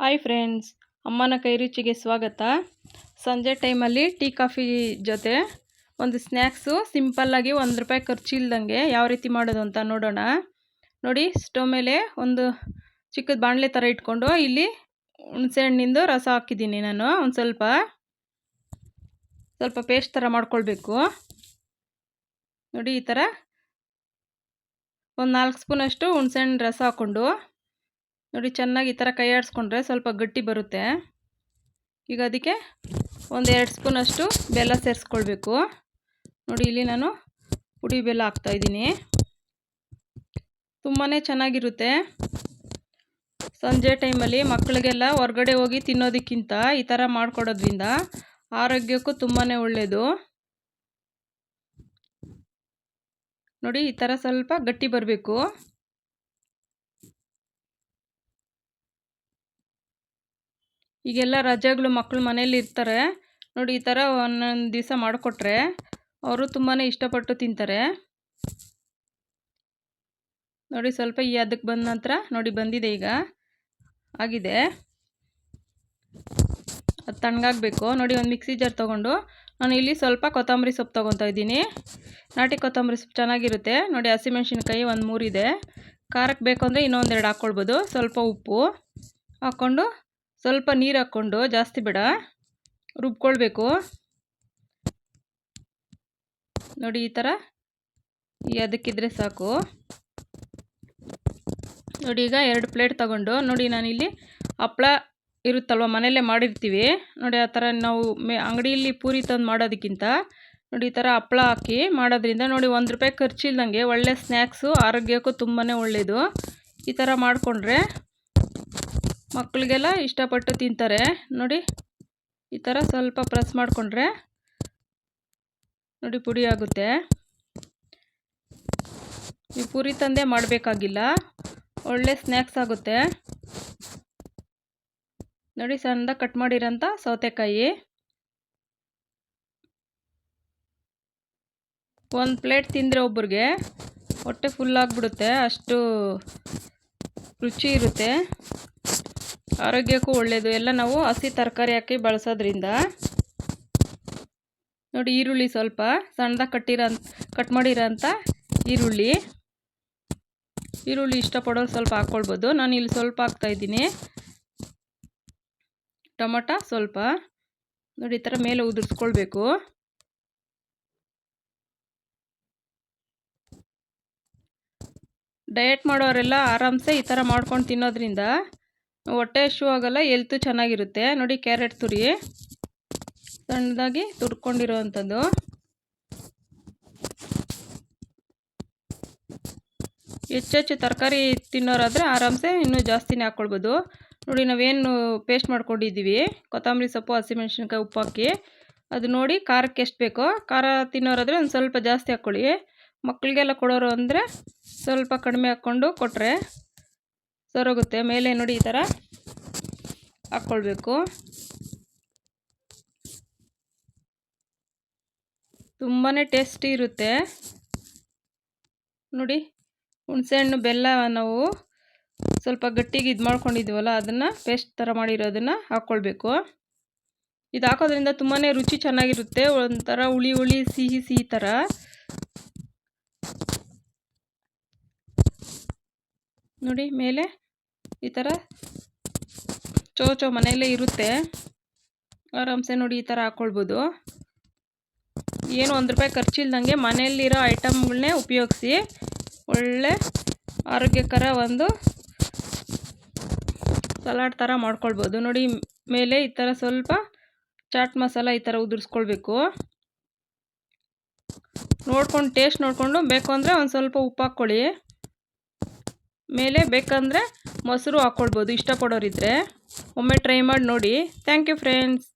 Hi friends, ಅಮ್ಮನ ಕೈ ರುಚಿಗೆ ಸ್ವಾಗತ. ಸಂಜೆ ಟೈಮಲ್ಲಿ ಟೀ, ಕಾಫಿ ಜೊತೆ ಒಂದು ಸ್ನ್ಯಾಕ್ಸು ಸಿಂಪಲ್ಲಾಗಿ ಒಂದು ರೂಪಾಯಿ ಖರ್ಚು ಇಲ್ದಂಗೆ ಯಾವ ರೀತಿ ಮಾಡೋದು ಅಂತ ನೋಡೋಣ. ನೋಡಿ, ಸ್ಟವ್ ಮೇಲೆ ಒಂದು ಚಿಕ್ಕದ ಬಾಣಲೆ ಥರ ಇಟ್ಕೊಂಡು ಇಲ್ಲಿ ಹುಣಸೆ ಹಣ್ಣಿಂದು ರಸ ಹಾಕಿದ್ದೀನಿ ನಾನು, ಒಂದು ಸ್ವಲ್ಪ. ಸ್ವಲ್ಪ ಪೇಸ್ಟ್ ಥರ ಮಾಡ್ಕೊಳ್ಬೇಕು. ನೋಡಿ, ಈ ಥರ ಒಂದು ನಾಲ್ಕು ಸ್ಪೂನಷ್ಟು ಹುಣಸೆಹಣ್ಣು ರಸ ಹಾಕ್ಕೊಂಡು ನೋಡಿ, ಚೆನ್ನಾಗಿ ಈ ಥರ ಕೈ ಆಡಿಸ್ಕೊಂಡ್ರೆ ಸ್ವಲ್ಪ ಗಟ್ಟಿ ಬರುತ್ತೆ. ಈಗ ಅದಕ್ಕೆ ಒಂದು ಎರಡು ಸ್ಪೂನಷ್ಟು ಬೆಲ್ಲ ಸೇರಿಸ್ಕೊಳ್ಬೇಕು. ನೋಡಿ, ಇಲ್ಲಿ ನಾನು ಪುಡಿ ಬೆಲ್ಲ ಹಾಕ್ತಾಯಿದ್ದೀನಿ ತುಂಬಾ ಚೆನ್ನಾಗಿರುತ್ತೆ. ಸಂಜೆ ಟೈಮಲ್ಲಿ ಮಕ್ಕಳಿಗೆಲ್ಲ ಹೊರಗಡೆ ಹೋಗಿ ತಿನ್ನೋದಕ್ಕಿಂತ ಈ ಥರ ಮಾಡಿಕೊಡೋದ್ರಿಂದ ಆರೋಗ್ಯಕ್ಕೂ ತುಂಬಾ ಒಳ್ಳೆಯದು ನೋಡಿ, ಈ ಥರ ಸ್ವಲ್ಪ ಗಟ್ಟಿ ಬರಬೇಕು. ಈಗೆಲ್ಲ ರಜೆಗಳು ಮಕ್ಕಳು ಮನೇಲಿ ಇರ್ತಾರೆ. ನೋಡಿ, ಈ ಥರ ಒಂದೊಂದು ದಿವಸ ಮಾಡಿಕೊಟ್ರೆ ಅವರು ತುಂಬಾ ಇಷ್ಟಪಟ್ಟು ತಿಂತಾರೆ. ನೋಡಿ, ಸ್ವಲ್ಪ ಈ ಅದಕ್ಕೆ ಬಂದ ನಂತರ ನೋಡಿ, ಬಂದಿದೆ ಈಗ. ಆಗಿದೆ. ಅದು ತಣ್ಣಗಾಗಬೇಕು. ನೋಡಿ, ಒಂದು ಮಿಕ್ಸಿ ಜಾರ್ ತೊಗೊಂಡು ನಾನು ಇಲ್ಲಿ ಸ್ವಲ್ಪ ಕೊತ್ತಂಬರಿ ಸೊಪ್ಪು ತೊಗೊತಾ ಇದ್ದೀನಿ. ನಾಟಿ ಕೊತ್ತಂಬರಿ ಸೊಪ್ಪು ಚೆನ್ನಾಗಿರುತ್ತೆ. ನೋಡಿ, ಹಸಿಮೆಣ್ಸಿನ್ಕಾಯಿ ಒಂದು ಮೂರಿದೆ. ಖಾರಕ್ಕೆ ಬೇಕು ಅಂದರೆ ಇನ್ನೊಂದೆರಡು ಹಾಕ್ಕೊಳ್ಬೋದು. ಸ್ವಲ್ಪ ಉಪ್ಪು ಹಾಕ್ಕೊಂಡು ಸ್ವಲ್ಪ ನೀರು ಹಾಕ್ಕೊಂಡು ಜಾಸ್ತಿ ಬೇಡ. ರುಬ್ಕೊಳ್ಬೇಕು. ನೋಡಿ ಈ ಥರ ಅದಕ್ಕಿದ್ರೆ ಸಾಕು. ನೋಡಿ ಈಗ ಎರಡು ಪ್ಲೇಟ್ ತಗೊಂಡು ನೋಡಿ ನಾನಿಲ್ಲಿ ಹಪ್ಪಳ ಇರುತ್ತಲ್ವ ಮನೆಯಲ್ಲೇ ಮಾಡಿರ್ತೀವಿ. ನೋಡಿ ಆ ಥರ ನಾವು ಮೇ ಅಂಗಡಿಯಲ್ಲಿ ಪೂರಿ ತಂದು ಮಾಡೋದಕ್ಕಿಂತ ನೋಡಿ ಈ ಥರ ಹಪ್ಪಳ ಹಾಕಿ ಮಾಡೋದ್ರಿಂದ ನೋಡಿ ಒಂದು ರೂಪಾಯಿ ಖರ್ಚಿಲ್ದಂಗೆ ಒಳ್ಳೆ ಸ್ನ್ಯಾಕ್ಸು ಆರೋಗ್ಯಕ್ಕೂ ತುಂಬಾ ಒಳ್ಳೆಯದು ಈ ಥರ ಮಾಡಿಕೊಂಡ್ರೆ ಮಕ್ಕಳಿಗೆಲ್ಲ ಇಷ್ಟಪಟ್ಟು ತಿಂತಾರೆ. ನೋಡಿ, ಈ ಥರ ಸ್ವಲ್ಪ ಪ್ರೆಸ್ ಮಾಡಿಕೊಂಡ್ರೆ ನೋಡಿ ಪುಡಿ ಆಗುತ್ತೆ. ಈ ಪುರಿ ತಂದೆ ಮಾಡಬೇಕಾಗಿಲ್ಲ. ಒಳ್ಳೆ ಸ್ನ್ಯಾಕ್ಸ್ ಆಗುತ್ತೆ. ನೋಡಿ, ಸಣ್ಣದಾಗಿ ಕಟ್ ಮಾಡಿರೋಂಥ ಸೌತೆಕಾಯಿ. ಒಂದು ಪ್ಲೇಟ್ ತಿಂದರೆ ಒಬ್ಬರಿಗೆ ಹೊಟ್ಟೆ ಫುಲ್ ಆಗಿಬಿಡುತ್ತೆ. ಅಷ್ಟು ರುಚಿ ಇರುತ್ತೆ. ಆರೋಗ್ಯಕ್ಕೂ ಒಳ್ಳೆಯದು ಎಲ್ಲ ನಾವು ಹಸಿ ತರಕಾರಿ ಹಾಕಿ ಬಳಸೋದ್ರಿಂದ ನೋಡಿ ಈರುಳ್ಳಿ ಸ್ವಲ್ಪ ಸಣ್ಣದಾಗಿ ಕಟ್ಟಿರೋ ಕಟ್ ಮಾಡಿರೋಂಥ ಈರುಳ್ಳಿ ಈರುಳ್ಳಿ ಇಷ್ಟಪಡೋರು ಸ್ವಲ್ಪ ಹಾಕ್ಕೊಳ್ಬೋದು. ನಾನು ಇಲ್ಲಿ ಸ್ವಲ್ಪ ಹಾಕ್ತಾಯಿದ್ದೀನಿ ಟೊಮಟ ಸ್ವಲ್ಪ, ನೋಡಿ ಈ ಥರ ಮೇಲೆ ಉದುರಿಸ್ಕೊಳ್ಬೇಕು. ಡಯಟ್ ಮಾಡೋರೆಲ್ಲ ಆರಾಮ್ಸೆ ಈ ಥರ ಮಾಡ್ಕೊಂಡು ತಿನ್ನೋದ್ರಿಂದ ಹೊಟ್ಟೆ ಶೂ ಆಗೋಲ್ಲ ಎಲ್ತು ಚೆನ್ನಾಗಿರುತ್ತೆ. ನೋಡಿ ಕ್ಯಾರೆಟ್ ತುರಿ. ಸಣ್ಣದಾಗಿ ತುರ್ಕೊಂಡಿರೋ ಅಂಥದ್ದು ಹೆಚ್ಚೆಚ್ಚು ತರಕಾರಿ ತಿನ್ನೋರಾದರೆ ಆರಾಮ್ಸೆ ಇನ್ನೂ ಜಾಸ್ತಿನೇ ಹಾಕ್ಕೊಳ್ಬೋದು ನೋಡಿ, ನಾವೇನು ಪೇಸ್ಟ್ ಮಾಡ್ಕೊಂಡಿದ್ದೀವಿ. ಕೊತ್ತಂಬರಿ ಸೊಪ್ಪು ಹಸಿಮೆಣ್ಸಿನ್ಕಾಯಿ ಉಪ್ಪು ಹಾಕಿ. ಅದು ನೋಡಿ ಖಾರಕ್ಕೆ ಎಷ್ಟು ಬೇಕೋ, ಖಾರ ತಿನ್ನೋರಾದರೆ ಒಂದು ಸ್ವಲ್ಪ ಜಾಸ್ತಿ ಹಾಕ್ಕೊಳ್ಳಿ ಮಕ್ಕಳಿಗೆಲ್ಲ ಕೊಡೋರು ಅಂದರೆ ಸ್ವಲ್ಪ ಕಡಿಮೆ ಹಾಕ್ಕೊಂಡು ಕೊಟ್ಟರೆ ಸರೋಗುತ್ತೆ. ಮೇಲೆ ನೋಡಿ ಈ ಥರ ಹಾಕ್ಕೊಳ್ಬೇಕು ತುಂಬಾ ಟೇಸ್ಟಿ ಇರುತ್ತೆ. ನೋಡಿ ಹುಣಸೆಹಣ್ಣು ಬೆಲ್ಲ ನಾವು ಸ್ವಲ್ಪ ಗಟ್ಟಿಗೆ ಇದು ಮಾಡ್ಕೊಂಡಿದ್ದೀವಲ್ಲ ಅದನ್ನು ಪೇಸ್ಟ್ ಥರ ಮಾಡಿರೋದನ್ನು ಹಾಕ್ಕೊಳ್ಬೇಕು ಇದು ಹಾಕೋದ್ರಿಂದ ತುಂಬಾ ರುಚಿ ಚೆನ್ನಾಗಿರುತ್ತೆ. ಒಂಥರ ಹುಳಿ ಹುಳಿ, ಸಿಹಿ ಸಿಹಿ ಥರ ನೋಡಿ, ಮೇಲೆ ಈ ಥರ ಚೋಚೋ ಮನೆಯಲ್ಲೇ ಇರುತ್ತೆ. ಆರಾಮ್ಸೆ ನೋಡಿ ಈ ಥರ ಹಾಕ್ಕೊಳ್ಬೋದು ಏನು ಒಂದು ರೂಪಾಯಿ ಖರ್ಚಿಲ್ದಂಗೆ ಮನೆಯಲ್ಲಿರೋ ಐಟಮ್ಗಳನ್ನೇ ಉಪಯೋಗಿಸಿ. ಒಳ್ಳೆ ಆರೋಗ್ಯಕರ ಒಂದು ಸಲಾಡ್ ಥರ ಮಾಡ್ಕೊಳ್ಬೋದು. ನೋಡಿ, ಮೇಲೆ ಈ ಥರ ಸ್ವಲ್ಪ ಚಾಟ್ ಮಸಾಲ ಈ ಥರ ಉದುರಿಸ್ಕೊಳ್ಬೇಕು. ನೋಡ್ಕೊಂಡು, ಟೇಸ್ಟ್ ನೋಡಿಕೊಂಡು ಬೇಕು ಅಂದರೆ ಒಂದು ಸ್ವಲ್ಪ ಉಪ್ಪು ಹಾಕ್ಕೊಳ್ಳಿ ಮೇಲೆ ಬೇಕಂದರೆ ಮೊಸರು ಹಾಕ್ಕೊಳ್ಬೋದು ಇಷ್ಟಪಡೋರಿದ್ದರೆ ಒಮ್ಮೆ ಟ್ರೈ ಮಾಡಿ ನೋಡಿ. Thank you friends